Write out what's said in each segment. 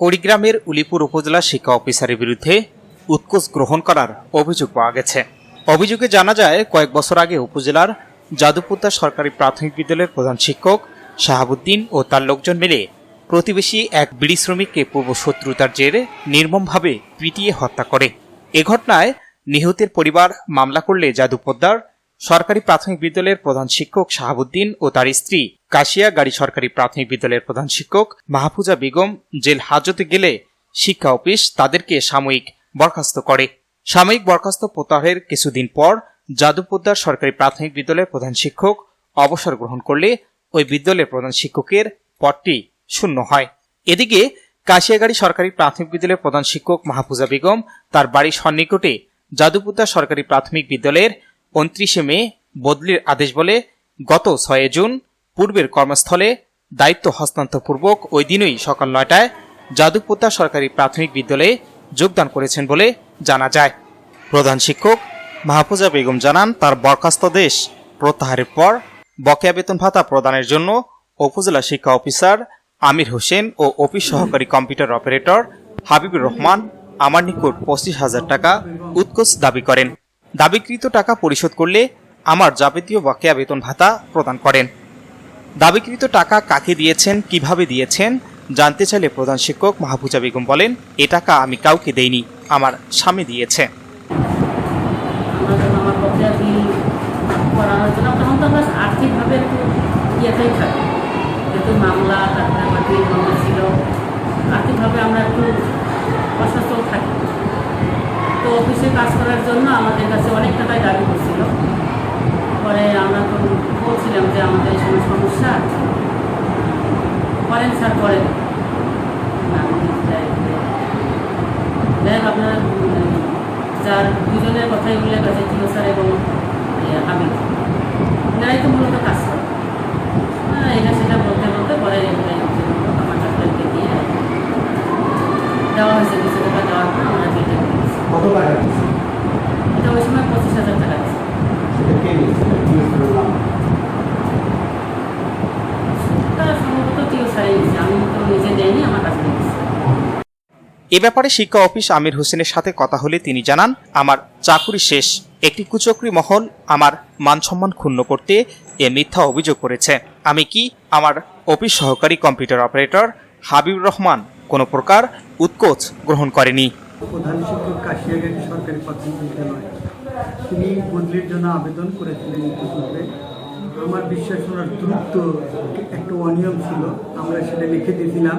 কুড়িগ্রামের উলিপুর উপজেলা শিক্ষা অফিসারের বিরুদ্ধে উৎকোচ গ্রহণ করার অভিযোগ পাওয়া গেছে। অভিযোগে জানা যায়, কয়েক বছর আগে উপজেলার যাদুপুত্তা সরকারি প্রাথমিক বিদ্যালয়ের প্রধান শিক্ষক শাহাবুদ্দিন ও তার লোকজন মিলে প্রতিবেশী এক বিড়ি শ্রমিককে পূর্ব শত্রুতার জেরে নির্মমভাবে পিটিয়ে হত্যা করে। এ ঘটনায় নিহতের পরিবার মামলা করলে যাদুপোদ্দার সরকারি প্রাথমিক বিদ্যালয়ের প্রধান শিক্ষক শাহাবুদ্দিন ও তার স্ত্রী কাশিয়া গাড়ি সরকারি প্রাথমিক বিদ্যালয়ের প্রধান শিক্ষক মাহফুজা বেগম জেল হাজতে গেলে শিক্ষা অফিস তাদেরকে সাময়িক বরখাস্ত করে। সাময়িক বরখাস্ত প্রত্যাহারের কিছুদিন পর যাদুপোদ্দার সরকারি প্রাথমিক বিদ্যালয়ের প্রধান শিক্ষক অবসর গ্রহণ করলে ওই বিদ্যালয়ের প্রধান শিক্ষকের পদটি শূন্য হয়। এদিকে কাশিয়াগাড়ি সরকারি প্রাথমিক বিদ্যালয়ের প্রধান শিক্ষক মাহফুজা বেগম তার বাড়ির সন্নিকটে যাদুপুত্তা সরকারি প্রাথমিক বিদ্যালয়ের উনত্রিশে মে বদলির আদেশ বলে গত ছয় জুন পূর্বের কর্মস্থলে দায়িত্ব হস্তান্তরপূর্বক ওই দিনই সকাল নয়টায় যাদুপুত্তা সরকারি প্রাথমিক বিদ্যালয়ে যোগদান করেছেন বলে জানা যায়। প্রধান শিক্ষক মাহফুজা বেগম জানান, তার বরখাস্তদেশ প্রত্যাহারের পর বকেয়া বেতন ভাতা প্রদানের জন্য উপজেলা শিক্ষা অফিসার আমির হোসেন ও অফিস সহকারী কম্পিউটার অপারেটর হাবিবুর রহমান আমার নিকট পঁচিশ হাজার টাকা উৎকোচ দাবি করেন। দাবিকৃত টাকা পরিশোধ করলে আমার যাবতীয় বকেয়া বেতন ভাতা প্রদান করেন। দাবিকৃত টাকা কাকে দিয়েছেন, কীভাবে দিয়েছেন, জানতে চাইলে প্রধান শিক্ষক মাহফুজা বেগম বলেন, এ টাকা আমি কাউকে দেইনি, আমার স্বামী দিয়েছে। মামলা তারপরে আমার ছিল আর্থিকভাবে আমরা একটু অসচ্ছল থাকি। কাজ করার জন্য আমাদের কাছে অনেক টাকাই দাবি করছিল। পরে আমরা তো বলছিলাম যে আমাদের এই সময় সমস্যা করেন স্যার করেন। আমি যাই। হোক, আপনার যার দুজনের কথাই উল্লেখ আছে জিও স্যার এবং হাবিব এনারাই তো মূলত কাজ করে হ্যাঁ, এটা সেটা বলতে বলতে পরে এটাই হচ্ছে মূলত আমার হাজব্যান্ডকে দিয়ে দেওয়া হয়েছে কিছু টাকা দেওয়ার পর আমরা কেটে দিয়েছি কত টাকা দিচ্ছে? এটা ওই সময় পঁচিশ হাজার টাকা আছে সেটা কে নিচ্ছে? জিজ্ঞেস করলাম। তা সম্ভবত জিও স্যারই নিচ্ছে আমি তো নিজে দেয়নি আমার কাছে দিয়েছি এ ব্যাপারে শিক্ষা অফিস আমির হোসেনের সাথে কথা হলে তিনি জানান, আমার চাকুরি শেষ। একটি কুচক্রি মহল আমার মান সম্মান ক্ষুণ্ণ করতে এ মিথ্যা অভিযোগ করেছে। আমি কি আমার অফিস সহকারী কম্পিউটার অপারেটর হাবিবুর রহমান কোনো প্রকার উৎকোচ গ্রহণ করেনি? প্রধান শিক্ষক সরকারি প্রাথমিক বিদ্যালয়। তিনি বদলির জন্য আবেদন করেছিলেন আমার বিশ্বাস ওনার দ্রুত একটু অনিয়ম ছিল, আমরা সেটা লিখে দিয়েছিলাম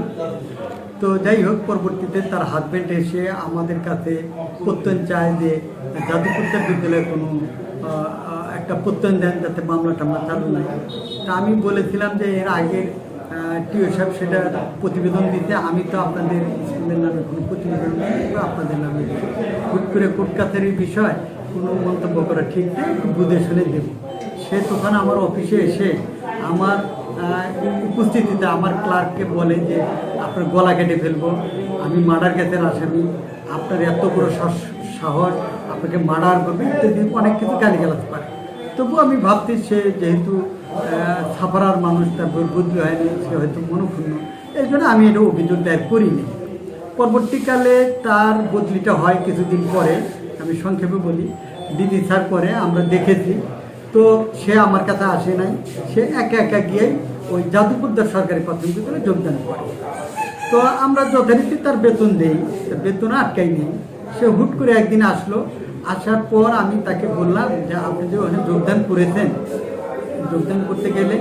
তো যাই হোক, পরবর্তীতে তার হাজব্যান্ড এসে আমাদের কাছে প্রত্যয়ন চায় যে যাদুপুত্তর বিদ্যালয়ে কোনো একটা প্রত্যয়ন দেন যাতে মামলা টামলা চালু নাই তা আমি বলেছিলাম যে এর আগের টিও সাহেব সেটা প্রতিবেদন দিতে, আমি তো আপনাদের স্কুলের নামে কোনো প্রতিবেদন আপনাদের নামে। হুট করে কোর্ট কাছারির বিষয় কোনো মন্তব্য করা ঠিক নেই বুঝে শুনে দেব সে তখন আমার অফিসে এসে আমার উপস্থিতিতে আমার ক্লার্ককে বলে যে, আপনার গলা কেটে ফেলব, আমি মার্ডার কেসের আসামি আপনার এত বড় সাহস- আপনাকে মার্ডার করবে, ইত্যাদি অনেক কিছু গালি গালাতে পারে তবু আমি ভাবছি সে যেহেতু ছাপারার মানুষ, তার বু- বুদ্ধি হয়নি, সে হয়তো মনক্ষুণ্ণ, এই জন্য আমি এটা অভিযোগ দায়ের করিনি। পরবর্তীকালে তার বদলিটা হয় কিছুদিন পরে, আমি সংক্ষেপে বলি দিদি স্যার করে আমরা দেখেছি তো সে আমার কাছে আসে নাই। সে একা একা গিয়ে ওই যাদুপুরদার সরকারি প্রাথমিক বিদ্যালয়ে যোগদান করে। তো আমরা যথারীতি তার বেতন দেই বেতন আটকাই নিই। সে হুট করে একদিন আসলো, আসার পর আমি তাকে বললাম যে, আপনি যে ওখানে যোগদান করেছেন, যোগদান করতে গেলে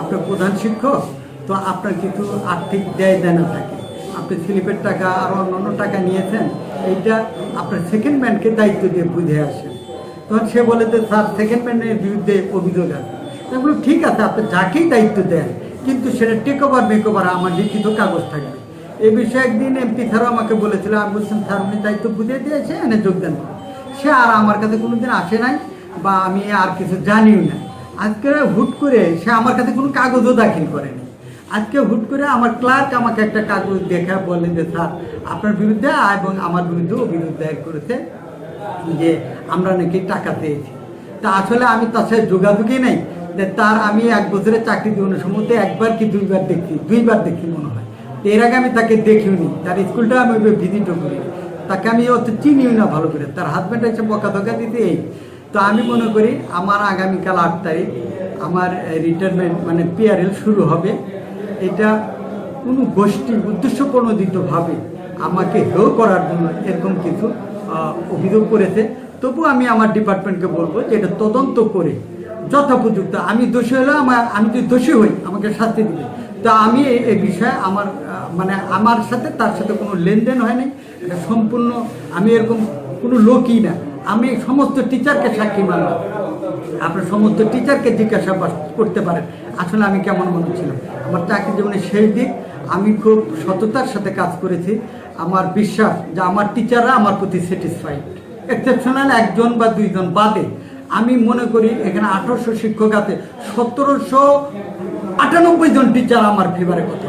আপনার প্রধান শিক্ষক, তো আপনার কিছু আর্থিক দেয় দেনা থাকে। আপনি স্লিপের টাকা আর অন্যান্য টাকা নিয়েছেন, এইটা আপনার সেকেন্ড ম্যানকে দায়িত্ব দিয়ে বুঝে আসেন। তখন সে বলে যে, স্যার সেকেন্ড ম্যানের বিরুদ্ধে অভিযোগ আছে। বললাম, ঠিক আছে, আপনি যাকেই দায়িত্ব দেন, কিন্তু সেটা টেক ওভার মেক ওভার আমার লিখিত কাগজ থাকবে। এই বিষয়ে একদিন এমপি স্যারও আমাকে বলেছিল, আমি বলছিলাম, স্যার, উনি দায়িত্ব বুঝিয়ে দিয়েছে এনে যোগদান করুন। সে আর আমার কাছে কোনোদিন আসে নাই, বা আমি আর কিছু জানিও না আজকে হুট করে সে আমার কাছে কোনো কাগজও দাখিল করেনি। আজকে হুট করে আমার ক্লার্ক আমাকে একটা কাগজ দেখা বলেন যে, স্যার, আপনার বিরুদ্ধে এবং আমার বিরুদ্ধে অভিযোগ দায়ের করেছে। যে আমরা নাকি টাকা পেয়েছি তা আসলে আমি তার সাথে যোগাযোগই নেই। তার আমি এক বছরের চাকরি জীবনের সম্বন্ধে একবার কি দুইবার দেখছি দুইবার দেখি মনে হয়। এর আগে আমি তাকে দেখিওনি তার স্কুলটা আমি ভিজিটও করি তাকে আমি অত চিনিও না ভালো করে। তার হাজব্যান্ড এসে বকা ধকা দিতে এই। তো আমি মনে করি আমার আগামীকাল আট তারিখ আমার রিটায়ারমেন্ট মানে পিআরএল শুরু হবে। এটা কোনো গোষ্ঠী উদ্দেশ্য প্রণোদিতভাবে আমাকে হেও করার জন্য এরকম কিছু অভিযোগ করেছে। তবু আমি আমার ডিপার্টমেন্টকে বলব যে এটা তদন্ত করে, যথোপযুক্ত। আমি দোষী হলে আমার আমি যদি দোষী হই, আমাকে শাস্তি দিবে। তা আমি এই- বিষয়ে আমার মানে আমার সাথে, তার সাথে কোনো লেনদেন হয়নি। এটা সম্পূর্ণ আমি এরকম কোনো লোকই না। আমি সমস্ত টিচারকে সাক্ষী মানলাম। আপনার সমস্ত টিচারকে জিজ্ঞাসাবাদ করতে পারেন। আসলে আমি কেমন মনে ছিলাম আমার চাকরি জীবনের শেষ দিক। আমি খুব সততার সাথে কাজ করেছি। আমার বিশ্বাস যে আমার টিচাররা আমার প্রতি স্যাটিসফাইড এক্সেপশনাল একজন বা দুইজন বাদে। আমি মনে করি এখানে আঠারোশো শিক্ষক আছে, সতেরোশো আটানব্বই জন টিচার আমার ফেভারে কথা